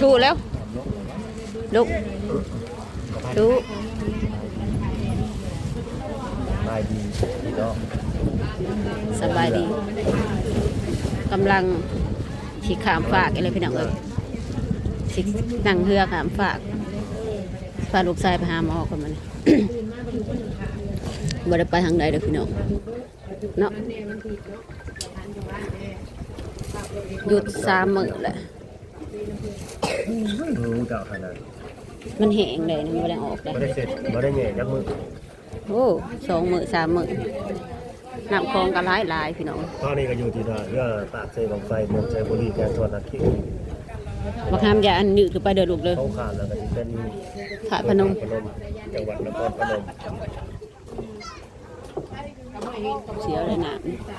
ถูแล้วลุกดูบายดีสบายดีกำลังฉีขามฝากอะไรพี่น้องเอ้ยสินั่งเรือขามฝากพากลูกชายไปหาหมอกันมาเนี่ยบ่ได้ไปทางใดเด้อพี่น้องเนาะหยุดสามมื้อแหละ รู้เก่าขนาดมันแห้งเลยนะไม่ได้ออกเลยไม่ได้เสร็จไม่ได้เงี้ยยักมือโอ้สองมื้อสามมื้อน้ำคลองก็หลายหลายๆพี่น้องตอนนี้ก็อยู่ที่ท่าเรือปากเซบังไฟเมืองใจบุรีแกนทอดนักขี้บักฮามยาอันนี้คือไปเดินลูกเลยเขาขาดแล้วก็จะเป็นถาดพนมพนมจังหวัดนครพนมเสียเลยนะ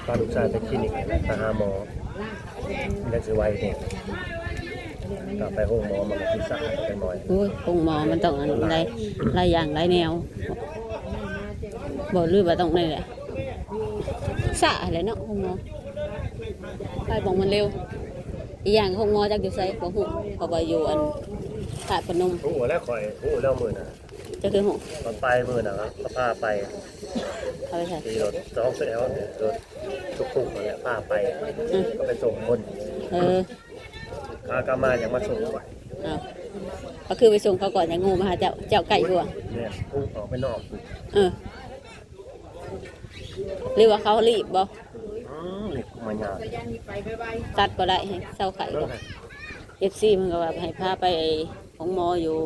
พาลูกชายไปคลินิกไปหาหมอเล็กสิไว้เนี่ย กลับไปห้องหมอมันก็พิซซ่าไปหน่อยโอ้ยคงหมอมันต้องอันหลายหลายอย่างหลายแนวบอกลือว่าต้องนี่แหละสะอะไรเนาะคงหมอไปบอกมันเร็ว อีกอย่างคงหมอจักอยู่ไสบ่ฮู้เขาบ่อยู่อันถาดพนมหูแล้วคอยหูแล้วมือน่ะจะคือฮู้ตอนไปมือน่ะครับก็พาไปเอาไปใส่ขี่รถจ้องเสร็จแล้วเนี่ยรถทุกๆมาเนี่ยพาไป อืมก็ไปส่งคน เออ พากามายังมาส่งก่อนเอาก็คือไปส่งเขาก่อนอย่างงูมาหาเจ้าเจ้าไก่หัวเนี่ยพุ่งออกไปนอกเออหรือว่าเขารีบบ่อืมเหล็กมายาวตัดก็ได้ให้เศร้าไข่เรื่ก็องไหนเอฟซีมันก็ว่าให้พาไปของหมออยู่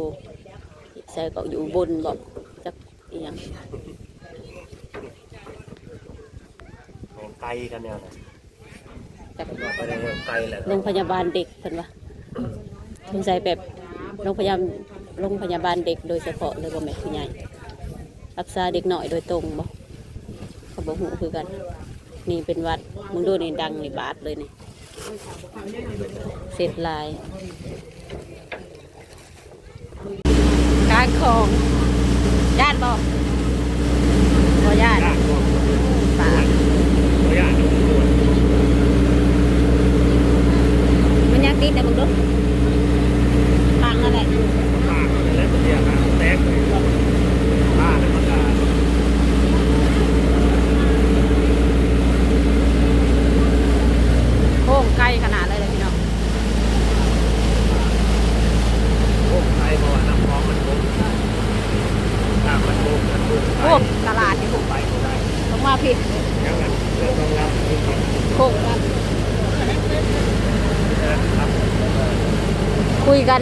ใส่ก็อยู่บนบอกจักอีหยังแห่งไกลกันเนี่ยนะจั กไปในแห่งไกลแหละโรงพยาบาลเด็กเพิ่นว่าสงสัยแบบโรงพยาบาลโรงพยาบาลเด็กโดยเฉพาะเลยบ่แม่นผู้ใหญ่รักษาเด็กหน่อยโดยตรงบ่เขาบ่ฮู้คือกัน นี่เป็นวัดมึงดูนี่ดังนี่บาทเลยนี่เสร็จลายการของญาติบอกบ่ญาติป่า ตัวอย่างดูตัว มันยัง ติดแต่มึงดูปังอะไรปากและตัวอย่างแตกเลยป้าแล้วมันก็โค้งไกล้ขนาดเลยเลยพี่น้องโอ้งไกลเพราะว่าน้ำคลองมันพุ่งน้ำมันพุ่งมันพุ่งโค้งตลาดนี่ผมไปก็ได้ต้องมาผิดยังไงเรื่องต้องรับโค้งครับ คุยกัน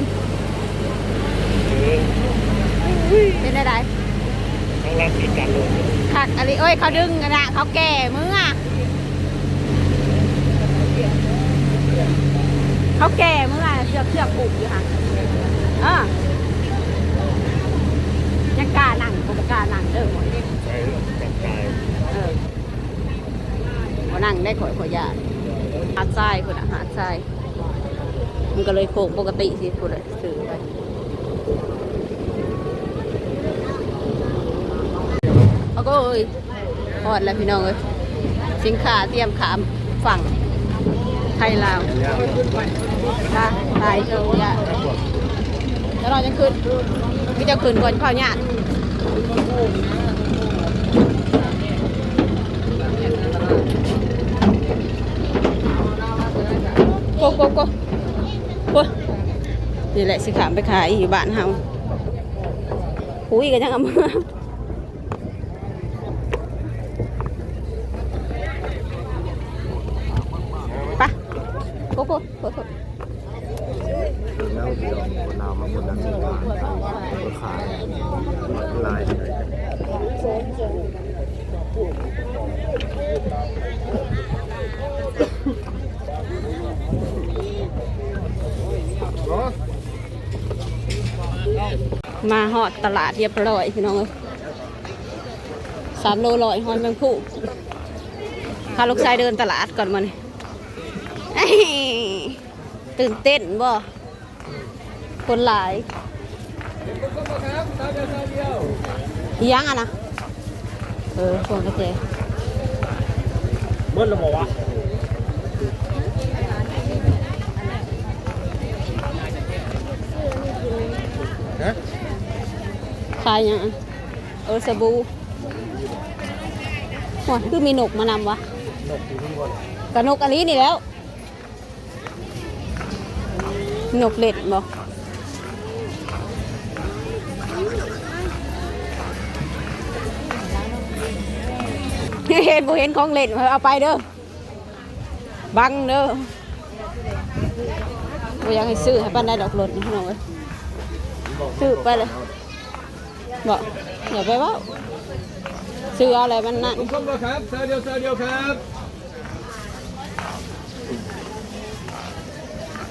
เป็นได้ไดต้องรับผิดกันเลยขักอะไรเอ้ยเขาดึงกันนะเขาแก่มึงอะเขาแก่มึงอะเชือกเชือกผูกอยู่ห่างเออยังกล้านั่งผมกล้านั่งเด้อหมดใช้เรื่องกายเออพอนั่งได้ข่อยข่อยยา หาดทรายคนอะหาดทรายมันก็เลยโค้งปกติสิคุณเลยซื้อไปเอาก็เอ้ยพอดแล้วพี่น้องเอ้ยสินค้าเตรียมขามฝั่งไทยลาวได้ตายเชียวยแล้วเราจะขึ้นพี่จะขึ้นก่อนข้าเนี่ย โกโกโกโกนี่แหละสิขามไปขายอยู่บ้านเฮาคุยกันยังเอามือไปโกโกโกโกคือเล่าเดียวคนเรามาคนละสิบบาทคนขายลาย มาหอดตลาดเรียบร้อยพี่น้องเอ้ยสามโลลอยหอยแมงผู้พาลูกชายเดินตลาดก่อนมานี่เอ้ยตื่นเต้นบ่ คนหลายยังอะนะ เออพวงกระเจเบิ้ลระบอกว่าายยังอะเออสบู่หัวคือมีนกมานำวะกอยู่ที่บนกระนกอันนี้นี่แล้วนกเล็ดบ่เห็นบ่เห็นของเล่นเอาไปเด้อบังเด้อบ่อยากให้ซื้อให้ปานใดดอกรถนี่พี่น้องเอ้ยซื้อไปเลย บอกอย่าไปเว่าซื้อเอาอะไรมันนั่นผมครบแล้วครับเซอร์เดียวเซอร์เดียวครับ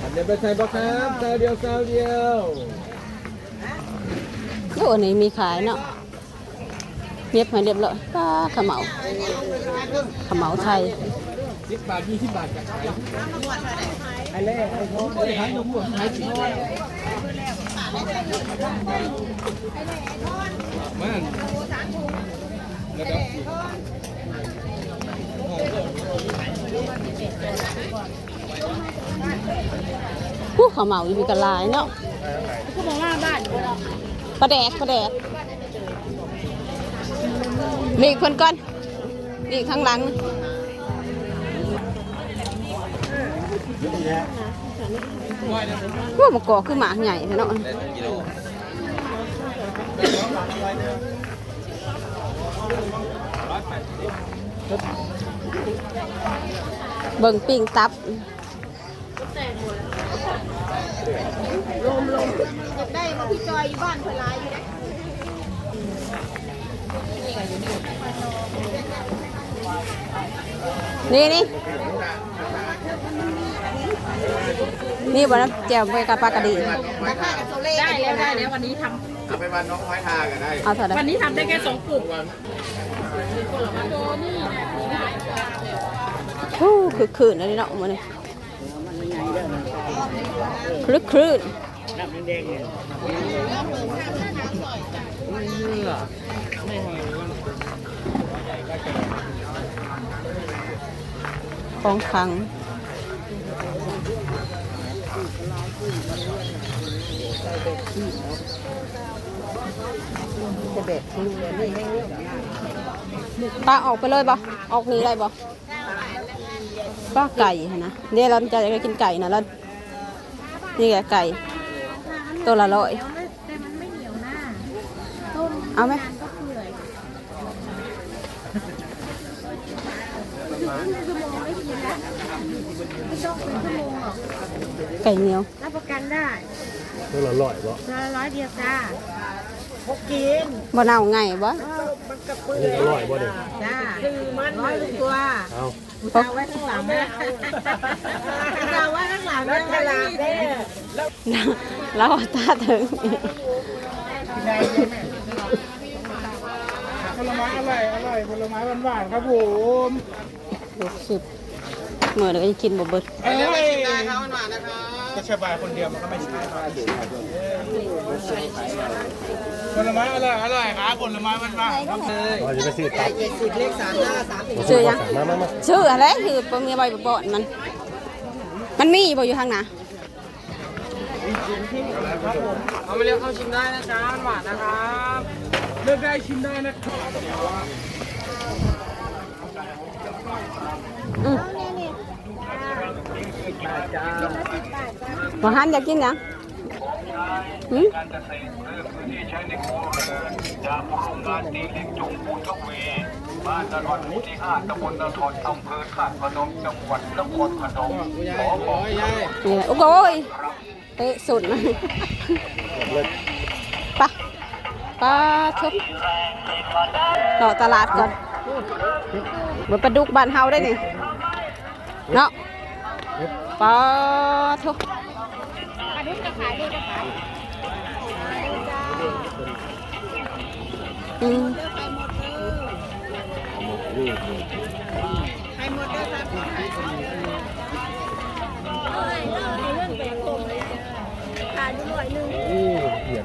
อันเดียวไปใส่บ่ครับเซอร์เดียวเซอร์เดียวโอ้นี่มีขายเนาะเย็บให้เรียบร้อยป้าขมเหมาขมเหมาไทยสิบบาทยี่สิบบาทกับขายไอ้เล่ไอ้โค้งไอ้ขายนมหมดขายสิบบาท มันแล้วก็ผู้เขาเมาอีกกะลายเนาะผู้มองหน้าบ้านประแดกประแดกนี่คนก่อนนี่ข้างหลัง ว่ามันก่อคือหมาใหญ่เนาะเบิ่งปิ้งตับลมลมจะได้มาพี่จอยอยู่บ้านเพลายอยู่นะ นี่นี่นี่บ่นะแจ่วไปกับปลากระดีราคากับโซเล่ได้แล้วได้แล้ววันนี้ทเอาไปวันน้องไม้ทากันได้เอาเท่าไหำร่วันนี้ทำได้แค่สองกลุ่มฮู้คือคืนอันนี้เนาะมื้อนี้คลึกคลื่น ของขลังป้าออกไปเลยบ่ออกนี้ได้บ่ป้าไก่นะเนี่ยเราจะได้กินไก่นะแล้วนี่ไงไก่ ตัวละร้อยเอาไหม ต้องเป็นชั่วโมงหรอกไก่เหนียว รับประกันได้ตัวละร้อยบ่ตัวละร้อยเดียวจ้าพกกินบ่เน่าไงบ่มันกระเปื่นี่อยก็ร้อยบ่เด้จ้าคือมันร้อยตัวเอากูจะเอาไว้ข้างหลังนะกูจะเอาไว้ข้างหลังนะตลาดเนี่ยเราตาถึงผลไม้อร่อยอร่อยผลไม้หวานๆครับผมหกสิบเมื่อเดี๋ยวจะกินบ่เบิดเอ้ยได้ครับมันหวานนะครับจะใช่บายคนเดียวมันก็ไม่ใช่ผลไม้อร่อยอร่อยครับผลไม้หวานๆครับเลยเราจะไปซื้อตับชื่อยังมามามาชื่ออะไรคือปมีใบบ่อนมัน มันมีบ่อยู่ทางหนาเอาไปเรียกเข้าชิมได้นะจ๊ะหวานนะครับเลือกได้ชิมได้นะครับ อืมบ่หันอยากกินหยังหืมจากโรงงานตีเล็กจงพูทวีบ้านนครหมู่ที่ห้าตำบลนครอำเภอขาดพนมจังหวัดนครพนมขอบอกยายนี่แหละโอ้โหยเตะสุดนะไปะปลาทุบรอตลาดก่อนเหมือนปลาดุกบ้านเฮาได้นี่เนาะ ปลาทุบอืมให้หมดเลยครับขายด้วยหนึ่งโอ้เปลี่ยน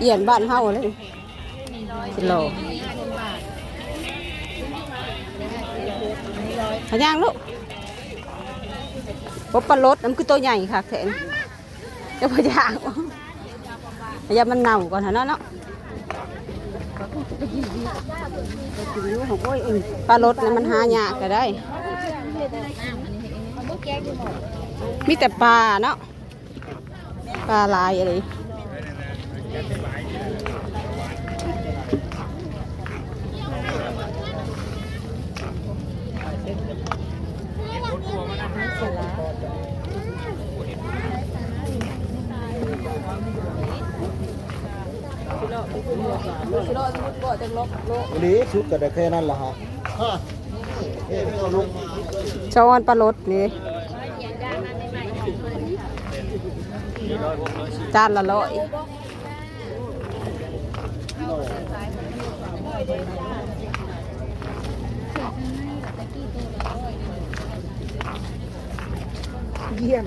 เอียนบ้านเฮาเลยกิโล หาย่างลูกปบปลาลดน้ำคือตัวใหญ่ค่ะแทนเดี๋ยวพยากอย่ามันเน่าก่อนเถอะเนาะเนาะปลารสนี่มันหายากก็ได้ มีแต่ปลาเนาะ ปลาลายอะไร กิโลสมมุติบ่จังลบโลหรือชุดก็ได้แค่นั้นละฮะชาวอนปลารสนี่จานละร้อยเยี่ยม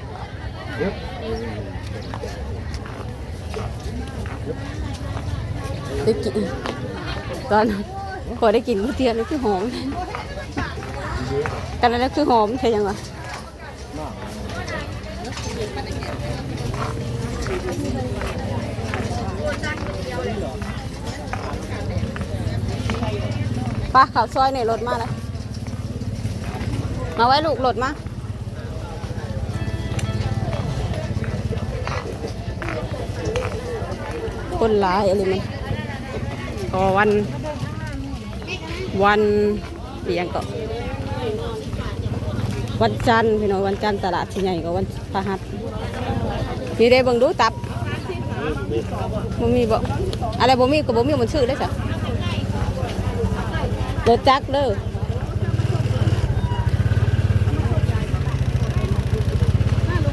ากได้กินตอนพอได้กินก๋วยเตี๋ยวนี่คือหอมกันแล้วคือหอมใช่ยังวะปลาขาวซอยในรถมาแล้วมาไว้ลูกรถมา คนหลายอะไรมันก็วัน วันเปียงก็วันจันทร์พี่น้องวันจันทร์ตลาดที่ใหญ่ก็วันพฤหัสมีได้เบิ่งดูตับบ่มีบ่อะไรบ่มีก็บ่มีมันชื่อได้จ้ะรถจักรเด้อ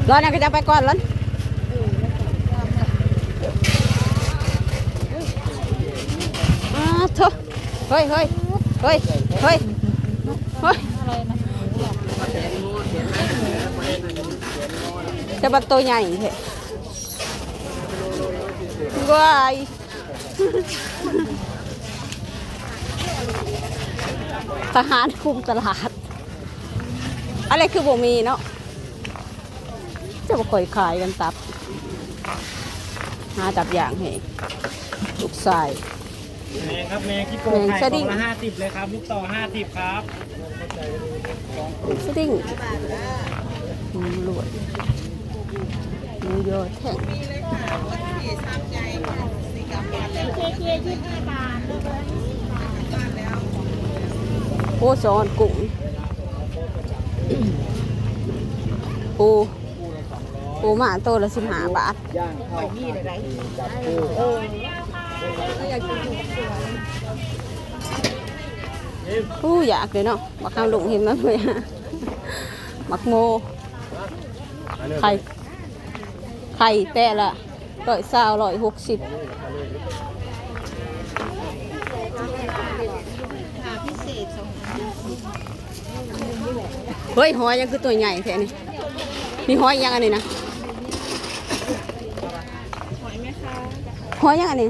รอนะก็จะไปก่อนแล้ว อ้าวเถอะ เฮ้ยเฮ้ยเฮ้ยเฮ้ยเฮ้ยจะบักตัวใหญ่เถอว้ายทหารคุมตลาด อะไรคือบ่มีเนาะจะมาคอยขายกันตับ หาตับอย่างให้ลูกชาย แมงครับแมงที่โกแมงไข่สกดิ้ล่องงละห้าสิบเลยครับ ลูกต่อห้าสิบครับสดิ้งหมูลวดหมูยอแท่งโอ้สอนกุ้งปูปูหมาโตละสิบห้าบาท ย่างข้าวจับคู่อู้อ ยากเลยเนาะบักข้าวหลงเห็นมันเลยฮะบักโมไข่ไข่แต่ละร้อยเศร้าร้อยหกสิบเฮ้ยหอยยังคือตัวใหญ่แค่นี้นี่หอยยังอันนี้นะหอยไหมคะหอยยังอันนี้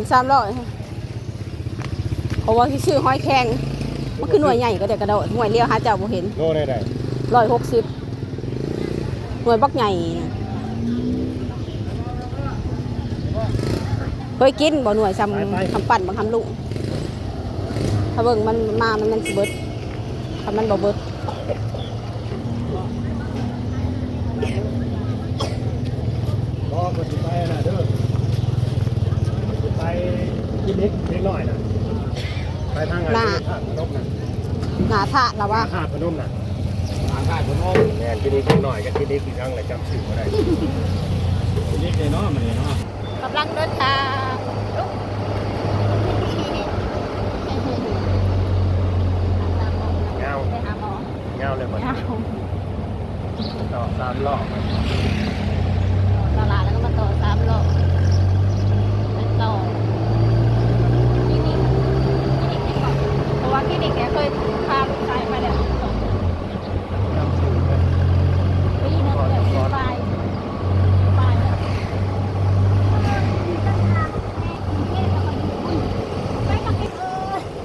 นสามร้อยเพราะว่าที่ชื่อห้อยแข็งมันคือหน่วยใหญ่ก็แต่กระโดดหน่วยเลี้ยวหาเจ้าบ่เห็นโลได้ได้ร้อยหกสิบหน่วยบักใหญ่นะเเคยกินบ่หน่วยซ้ำคำปั่นบ่คำลุงถ้าเบิ่งมันมามันมันสิเบิดถ้ามันบ่เบิด รอคนสิไปนะเด้อสิไปกิ นเล็กเล็กน้อยนะไปทางไหนทางพนมนะหนาทะแล้วว่าทางพนมนะทางการคนอ้อมแม่นกินเล็กน้อยกับกินเล็กอีกครั้งเลยจำชื่อไม่ได้เล็กเลยเนาะมันเนาะกำลังเดินทางลุกเงาไปหาหมอเงาเลยหมดเอาต่อตามรอบตลาดแล้วก็มาต่อสามโลไปต่อคลินิกคลินิกที่ก่อนเพราะว่าคลิ นิกแกเคยพาลูกชายมาแล้วจำชื่อไม่ได้ปีนึงแบบสบายสบายแบบ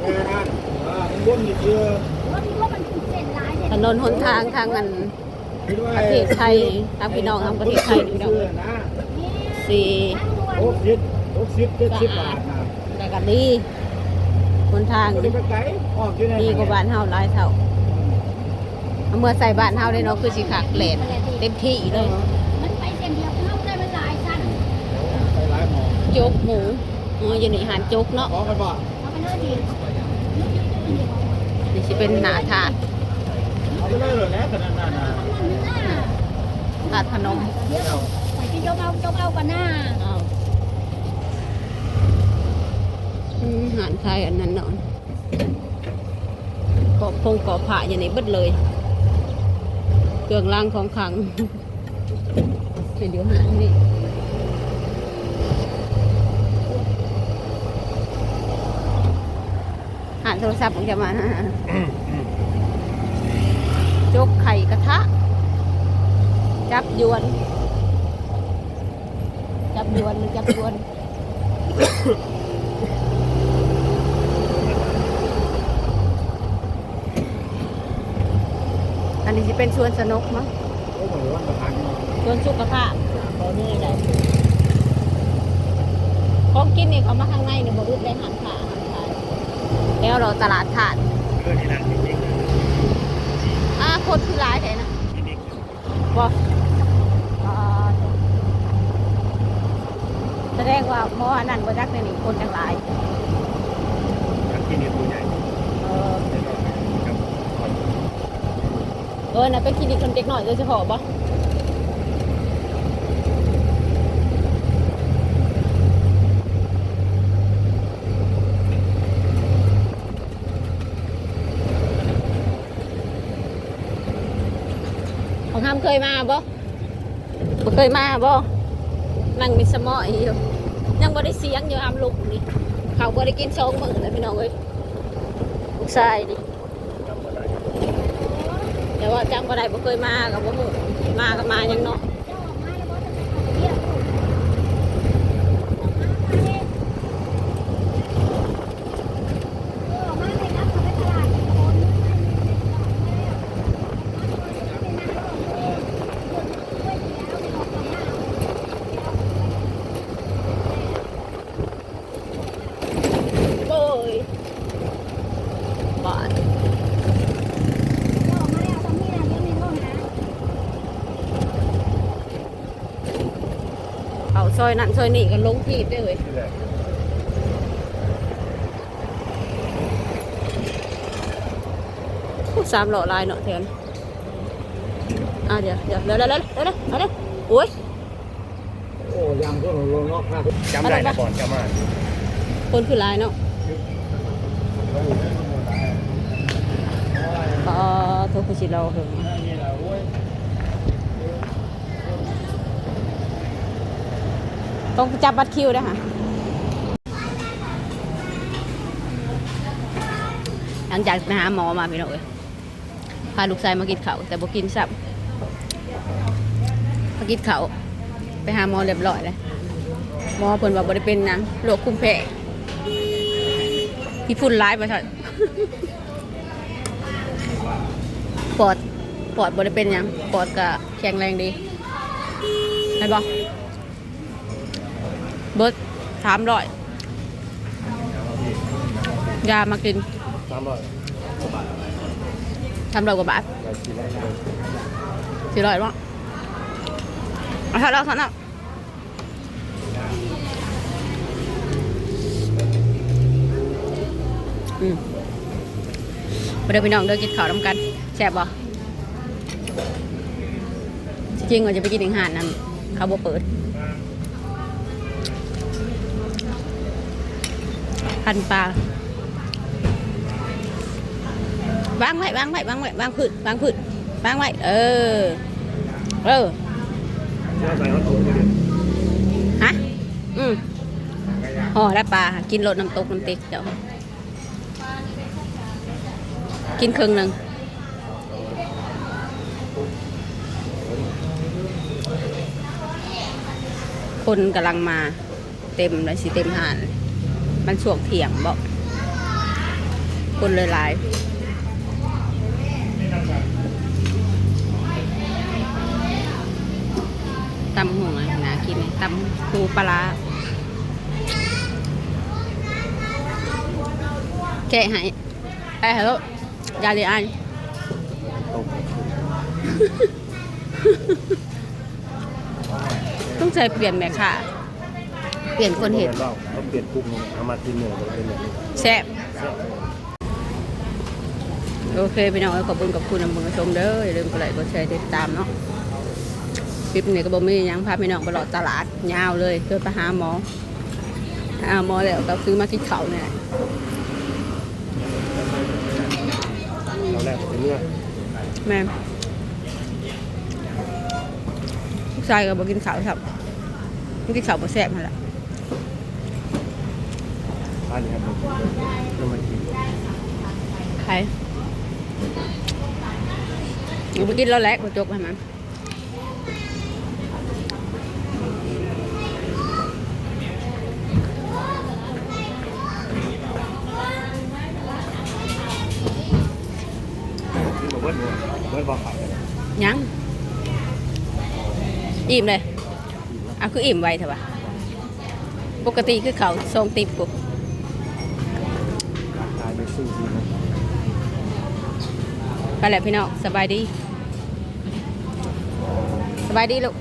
เออนั่นอ่ามันบนนี่คือถนนหนทางทางกันคิดว่าประเทศไทยทางพี่น้องทางประเทศไทยนี่พี่น้องเชื่อนะสี่หกสิบหกสิบเจ็ดสิบบาทนะแต่ก็ดีห นทางก็ดีได้ไปไกลอ้อมที่ไหนกว่าบ้านเฮาหลายเท่าเอาเมื่อใส่บ้านเฮาได้เนาะคือสิคักแหลดเต็มที่เลยมันไปเส้นเดียวเข้าได้มันหลายชั้นไปหลายหมอโจกหมูอ๋ออยู่ในอาหารโจกเนาะขอกันบ่เอาไปเลยดีนี่สิเป็นหนาถาดเอาไปเลยเลยนะขนาดนั้นนะถาดพนมเดี๋ยวไปที่ยกเอายกเอากันหน้า อ้าวอืมอาหารไทยอันนั้นเนาะกอบพงกอบผ่าอย่างนี้เบิดเลยเครื่องรางของขลังเดี๋ยวหานี่หาโทรศัพท์ของจะมาจกไข่กระทะ จับยวน จับยวนมันจับยวน นนี้จะเป็นชวนสนุกมั้งโอ้โหวันประทานเนาะชวนสุขภาพตอนนี้ได้ของกินนี่เขามาข้างในนี่บ่อึดได้หันขาหันขายแล้วเราตลาดถาดเพื่อนที่นั่นจริงๆนะอ่าคนคือร้ายแท้นะบ่อ่าแสดงว่าหมออันนั้นบ่จักในนี่คนจังหลายกับกินเล็กตัวใหญ่ เออ เล็กน้อยกับคน เออน่ะเป็นคลินิกคนเด็กหน่อยโดยเฉพาะบ่ของห้ามเคยมาบ่บ่เคยมาบ่นั่งมิสมออยู่ยังบ่ได้เสียงอยู่อามลุกนี่เขาบ่ได้กินสองมื้อเลยพี่น้องเอ้ยลูกชายนี่ด้ แต่ว่าจำก็ได้บ่เคยมากับบ่ฮู้มากับมายังเนาะ โอ้ยบาดเขาซ อยนั่นซอยนี่กันลงทีบได้เลยที่แรกสามหล่อลายเนาะเทียนอะเดี๋ยวเดี๋ยวเดี๋ยวเดี๋ยวเดี๋ยวเดี๋ยวเดี๋ยวโอ้ยโอ้ยังก็ลงนอกครับจำได้นะก่อนจะมาคนคือลายเนาะปอโทรคุชิเราเหรอนี่แหละโอ้ย ต้องจับบัตรคิวด้วยค่ะ หลังจากไปหาหมอมาพี่น้องเอ้ยพาลูกชายมากินเขาแต่บ่กินซ้ำมากินเขาไปหาหมอเรียบร้อยเลยหมอเพิ่นว่าบ่ได้เป็นหยังโรคคุมแพ้ที่ฝุ่นร้ายไปซั่นปอดปอดบ่ได้เป็นยังปอดก็แข็งแรงดีเห็นบ่ เบิดสามร้อยยามากินสามร้อยทำเรากว่าบาทไปกินได้เลยสี่ร้อยมั้งเอาเถอะเราเถอะเราอืมมาเดินไปน้องเดินกินข้าวน้ำกันแซ่บบ่จริงๆว่าจะไปกินถึงหาดนั่นเขาบ่เปิด พันปลาวางไว้วางไว้วางไว้วางพืชวางพืชวางไว้เออ เออฮะอืมห่อและปลากินรสน้ำตกน้ำติ๊กเดี๋ยวกินครึ่งหนึ่งคนกำลังมาเต็มเลยสิเต็มหานเลย มันช่วงเที่ยงบอกคนเลยหลายตำห่วงอะไรนะกินไหมตำปูปลาร้าแกะให้ไอ้ฮัลโหลยาลีอันตกต้องใช้เปลี่ยนแม่ค่ะ เปลี่ยนคนเห็นเราเขาเปลี่ยนกุ้งเอามากินเนื้อเป็นแบบนี้แซ่บโอเคพี่น้องขอบคุณกับคุณนำมือชมเด้ออย่าลืมกดไลค์กดแชร์ติดตามเนาะคลิปนี้ก็บ่มีหยังพาพี่น้องไปหลอดตลาดยาวเลยเดินไปหาหมอหาหมอแล้วก็ซื้อมากินข้าวเนี่ยแหละเราแรกเป็นเนื้อแม่ลูกชายก็บอกกินข้าวครับมันกินข้าวบ่แซ่บนั่นแหละ อันนี้ครับเรามากิน ใครมันไปกินแล้วแหละบ่จกให้มันกินแบบเบิ้ลเนื้อเบิ้ลบอขายกันยัง อิ่มเลยอะคืออิ่มไวเถอะวะปกติคือเขาทรงติบกู ไปแหละพี่น้องสบายดี สบายดีลูก